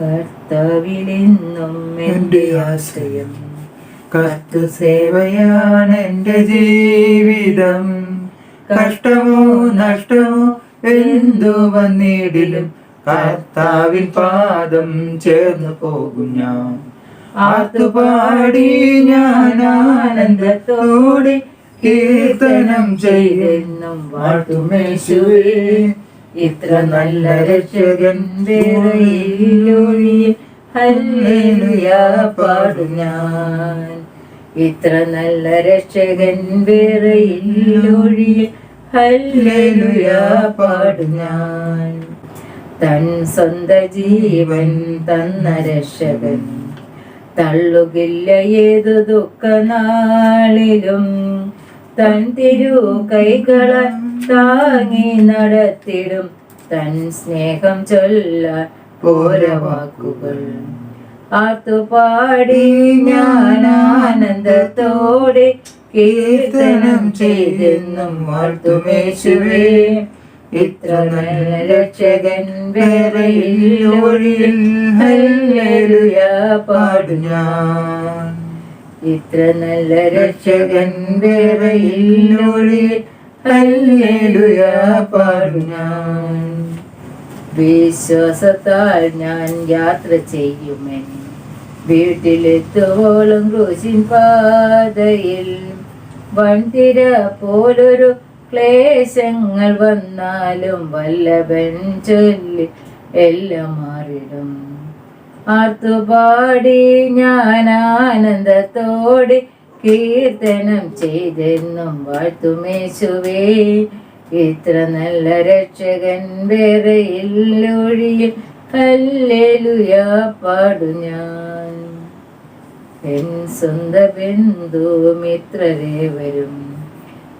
കർത്താവിലെന്നും എന്റെ ആശ്രയം. കർത്തൃ സേവയാണ് എന്റെ ജീവിതം. കഷ്ടമോ നഷ്ടമോ എന്തു വന്നിടിലും കർത്താവിൻ പാദം ചേർന്ന് പോകും ഞാൻ. ആർത്തുപാടി ഞാൻ ആനന്ദത്തോടെ കീർത്തനം ചെയ്യുന്നു വാഴ്ത്തുമേശുവേ ഇത്ര നല്ല രക്ഷകൻ ഹല്ലേലുയാ പാടും ഞാൻ. ഇത്ര നല്ല രക്ഷകൻ വേറെയില്ലൊഴിയെ ഹല്ലേലുയാ പാടും ഞാൻ. തൻ സ്വന്ത ജീവൻ തന്ന രക്ഷകൻ. തള്ളുകില്ല ഏതു ദുഃഖനാളിലും. തൻ തിരു കൈകളാൽ താങ്ങി നടത്തിടും. തൻ സ്നേഹം ചൊല്ല പോരവാക്കുകൾ ആർത്തുപാടി ഞാൻ ആനന്ദത്തോടെ കീർത്തനം ചെയ്തെന്നും വാർത്തുമേശുവേ. ഇത്ര നല്ല രക്ഷകൻ ഹല്ലേലൂയ പാടു ഞാൻ ഇത്ര നല്ല രക്ഷകൻ വേറെ ഹല്ലേലൂയ പാടു ഞാൻ വിശ്വാസത്താൽ ഞാൻ യാത്ര ചെയ്യുമെൻ. വീട്ടിലെത്തോളം ക്രൂശിൻ പാതയിൽ. വണ്ടിര പോലൊരു ക്ലേശങ്ങൾ വന്നാലും വല്ലഭൻ ചൊല്ലി എല്ലാം മാറിടും. ആർത്തുപാടി ഞാൻ ആനന്ദത്തോടെ കീർത്തനം ചെയ്തെന്നും വാഴ്ത്തുമേശുവേ ഇത്ര നല്ല രക്ഷകൻ വേറെ ഇല്ലൊഴിയിൽ ഹല്ലേലൂയ പാടു ഞാൻ. എൻ സ്വന്ത ബന്ധുമിത്രരെ വരും.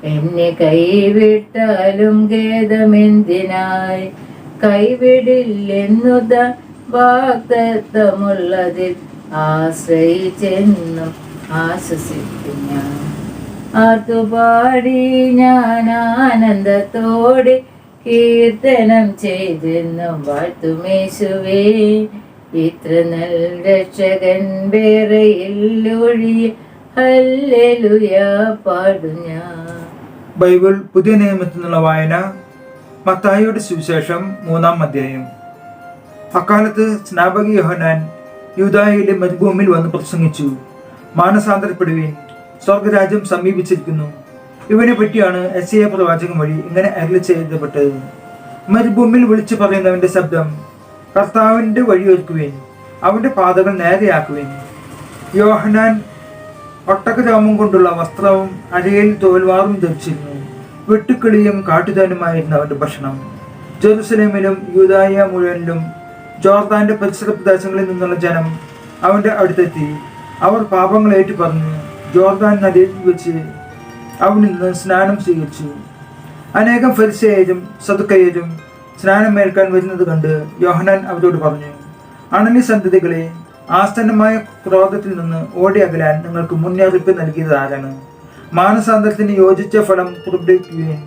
എന്നെ കൈവിട്ടാലും ഖേദമെന്തിനായി? കൈവിടില്ലെന്നുത വാഗ്ദത്തമുള്ളതിൽ ആശ്രയിച്ചെന്നും ആശ്വസിക്കും ഞാൻ ആർത്തുപാടി ഞാൻ ആനന്ദത്തോടെ കീർത്തനം ചെയ്തെന്നും വാഴ്ത്തുമേശുവേ. ഇത്ര നൽ രക്ഷകൻ വേറെ ഇല്ലൊഴിയ ഹല്ലേലൂയ പാടു ഞാൻ. ബൈബിൾ പുതിയ നിയമത്തിൽ നിന്നുള്ള വായന. മത്തായിയുടെ സുവിശേഷം മൂന്നാം അധ്യായം. അക്കാലത്ത് സ്നാപക യോഹനാൻ യൂതായയിലെ മരുഭൂമിയിൽ വന്ന് പ്രസംഗിച്ചു. മാനസാന്തരപ്പെടുവീൻ സ്വർഗരാജ്യം സമീപിച്ചിരിക്കുന്നു. ഇവനെ പറ്റിയാണ് എസ് എ പ്രവാചകം വഴി ഇങ്ങനെ അരളി ചെയ്യപ്പെട്ടത്. മരുഭൂമിയിൽ വിളിച്ചു പറയുന്നവന്റെ ശബ്ദം കർത്താവിന്റെ വഴിയൊരുക്കുവേൻ അവന്റെ പാതകൾ നേരെയാക്കുവേൻ. യോഹനാൻ ഒട്ടകരോമം കൊണ്ടുള്ള വസ്ത്രവും അരയിൽ തോൽവാറും ധരിച്ചിരുന്നു. വെട്ടുക്കിളിയും കാട്ടുതാനുമായിരുന്നു അവന്റെ ഭക്ഷണം. ജെറുസലേമിലും യൂതായ മുഴുവനിലും ജോർദാന്റെ പരിസര പ്രദേശങ്ങളിൽ നിന്നുള്ള ജനം അവന്റെ അടുത്തെത്തി. അവർ പാപങ്ങൾ ഏറ്റു പറഞ്ഞു ജോർദാൻ നദിയിൽ വെച്ച് അവിടെ നിന്ന് സ്നാനം സ്വീകരിച്ചു. അനേകം ഫരിസേയരും സതുക്കയരും സ്നാനം മേൽക്കാൻ വരുന്നത് കണ്ട് യോഹനാൻ അവരോട് പറഞ്ഞു അണനി സന്തതികളെ ആസ്ഥാനമായ ക്രോധത്തിൽ നിന്ന് ഓടി അകലാൻ നിങ്ങൾക്ക് മുന്നറിയിപ്പ് നൽകിയത് ആരാണ്? മാനസാന്തരത്തിന് യോജിച്ച ഫലം പുറപ്പെടുവിക്കുകയും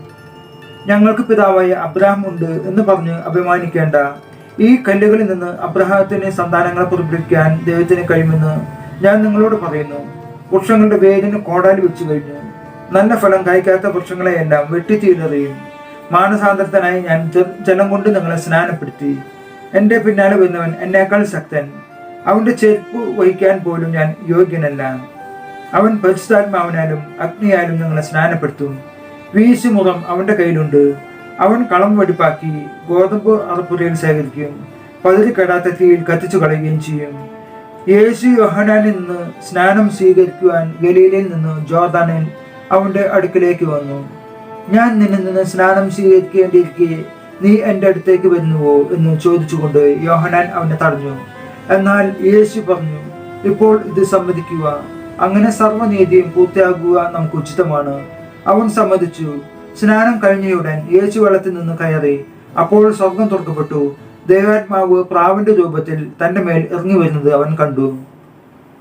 ഞങ്ങൾക്ക് പിതാവായ അബ്രഹാം ഉണ്ട് എന്ന് പറഞ്ഞ് അഭിമാനിക്കേണ്ട ഈ കല്ലുകളിൽ നിന്ന് അബ്രഹാത്തിന് സന്താനങ്ങളെ പുറപ്പെടുവിക്കാൻ ദൈവത്തിന് കഴിയുമെന്ന് ഞാൻ നിങ്ങളോട് പറയുന്നു. വൃക്ഷങ്ങളുടെ വേരിന് കോടാലി വെച്ചു കഴിഞ്ഞു. നല്ല ഫലം കായ്ക്കാത്ത വൃക്ഷങ്ങളെയെല്ലാം വെട്ടിത്തീരറിയും മാനസാന്തരത്തിനായി ഞാൻ ജലം കൊണ്ട് നിങ്ങളെ സ്നാനപ്പെടുത്തി. എന്റെ പിന്നാലെ വരുന്നവൻ എന്നേക്കാൾ ശക്തൻ. അവന്റെ ചെരുപ്പ് വഹിക്കാൻ പോലും ഞാൻ യോഗ്യനല്ല. അവൻ പരിശുദ്ധാത്മാവിനാലും അഗ്നിയാലും നിങ്ങളെ സ്നാനപ്പെടുത്തും. വീശുമുഖം അവന്റെ കയ്യിലുണ്ട്. അവൻ കളം വെടിപ്പാക്കി ഗോതമ്പ് അറപ്പുരയിൽ ശേഖരിക്കുകയും പതിരി കെടാത്ത തീയിൽ കത്തിച്ചു കളയുകയും ചെയ്യും. യേശു യോഹനാനിൽ നിന്ന് സ്നാനം സ്വീകരിക്കുവാൻ ഗലീലയിൽ നിന്ന് ജോർദാനിൽ അവന്റെ അടുക്കിലേക്ക് വന്നു. ഞാൻ നിന്നിൽ നിന്ന് സ്നാനം സ്വീകരിക്കേണ്ടിയിരിക്കെ നീ എന്റെ അടുത്തേക്ക് വരുന്നുവോ എന്ന് ചോദിച്ചുകൊണ്ട് യോഹനാൻ അവനെ തടഞ്ഞു. എന്നാൽ യേശു പറഞ്ഞു ഇപ്പോൾ ഇത് സമ്മതിക്കുക. അങ്ങനെ സർവനീതിയും പൂർത്തിയാകുക നമുക്ക് ഉചിതമാണ്. അവൻ സമ്മതിച്ചു. സ്നാനം കഴിഞ്ഞയുടൻ യേശു വെള്ളത്തിൽ നിന്ന് കയറി അപ്പോൾ സ്വർഗം തുറക്കപ്പെട്ടു. ദൈവാത്മാവ് പ്രാവിന്റെ രൂപത്തിൽ തന്റെ മേൽ ഇറങ്ങി വരുന്നത് അവൻ കണ്ടു.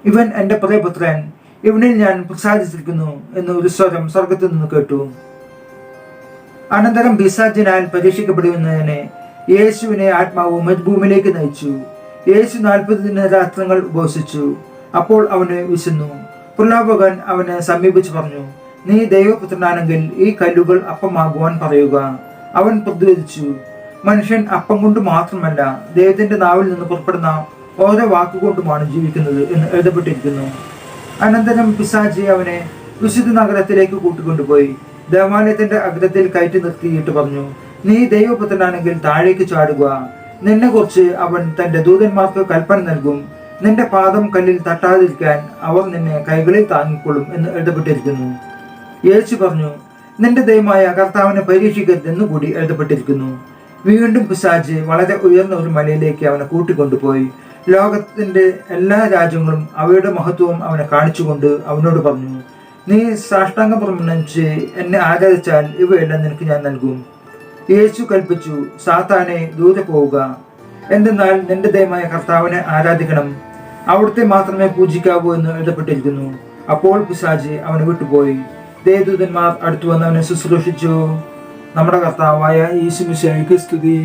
ഇവൻ എന്റെ പ്രിയപുത്രൻ ഇവനിൽ ഞാൻ പ്രസാദിച്ചിരിക്കുന്നു എന്ന് ഒരു സ്വരം സ്വർഗത്തിൽ നിന്ന് കേട്ടു. അനന്തരം ബിസാജിനാൽ പരീക്ഷിക്കപ്പെടുന്നതിനെ യേശുവിനെ ആത്മാവ് മരുഭൂമിയിലേക്ക് നയിച്ചു. യേശു നാൽപ്പത് ദിനരാത്രങ്ങൾ ഉപവസിച്ചു. അപ്പോൾ അവന് വിശന്നു. പ്രലോഭകൻ അവനെ സമീപിച്ചു പറഞ്ഞു നീ ദൈവപുത്രനാണെങ്കിൽ ഈ കല്ലുകൾ അപ്പമാകുവാൻ പറയുക. അവൻ പ്രതികരിച്ചു. മനുഷ്യൻ അപ്പം കൊണ്ട് മാത്രമല്ല ദൈവത്തിന്റെ നാവിൽ നിന്ന് പുറപ്പെടുന്ന ഓരോ വാക്കുകൊണ്ടുമാണ് ജീവിക്കുന്നത് എന്ന് എഴുതപ്പെട്ടിരിക്കുന്നു. അനന്തരം പിസാജി അവനെ വിശുദ്ധ നഗരത്തിലേക്ക് കൂട്ടിക്കൊണ്ടുപോയി. ദേവാലയത്തിന്റെ അഗ്രത്തിൽ കയറ്റി നിർത്തിയിട്ട് പറഞ്ഞു നീ ദൈവപുത്രനാണെങ്കിൽ താഴേക്ക് ചാടുക. നിന്നെ കുറിച്ച് അവൻ തന്റെ ദൂതന്മാർക്ക് കൽപ്പന നൽകും. നിന്റെ പാദം കല്ലിൽ തട്ടാതിരിക്കാൻ അവർ നിന്നെ കൈകളിൽ താങ്ങിക്കൊള്ളും എന്ന് എഴുതപ്പെട്ടിരിക്കുന്നു. യേശു പറഞ്ഞു നിന്റെ ദൈവമായ കർത്താവിനെ പരീക്ഷിക്കരുതെന്നു കൂടി എഴുതപ്പെട്ടിരിക്കുന്നു. വീണ്ടും പിശാജ് വളരെ ഉയർന്ന ഒരു മലയിലേക്ക് അവനെ കൂട്ടിക്കൊണ്ടുപോയി. ലോകത്തിന്റെ എല്ലാ രാജ്യങ്ങളും അവയുടെ മഹത്വവും അവനെ കാണിച്ചുകൊണ്ട് അവനോട് പറഞ്ഞു നീ സാഷ്ടാംഗം പ്രമണിച്ച് എന്നെ ആരാധിച്ചാൽ ഇവയെല്ലാം നിനക്ക് ഞാൻ നൽകും. യേശു കൽപ്പിച്ചു സാത്താനെ ദൂരെ പോവുക. എന്തെന്നാൽ നിന്റെ ദൈവമായ കർത്താവിനെ ആരാധിക്കണം. അവിടുത്തെ മാത്രമേ പൂജിക്കാവൂ എന്ന് എഴുതപ്പെട്ടിരിക്കുന്നു. അപ്പോൾ പിശാജ് അവനെ വിട്ടുപോയി. ദേവദൂതന്മാർ അടുത്തു വന്നവനെ ശുശ്രൂഷിച്ചു. നമ്മുടെ കർത്താവായ യേശു മിശിഹായ്ക്ക് സ്തുതി.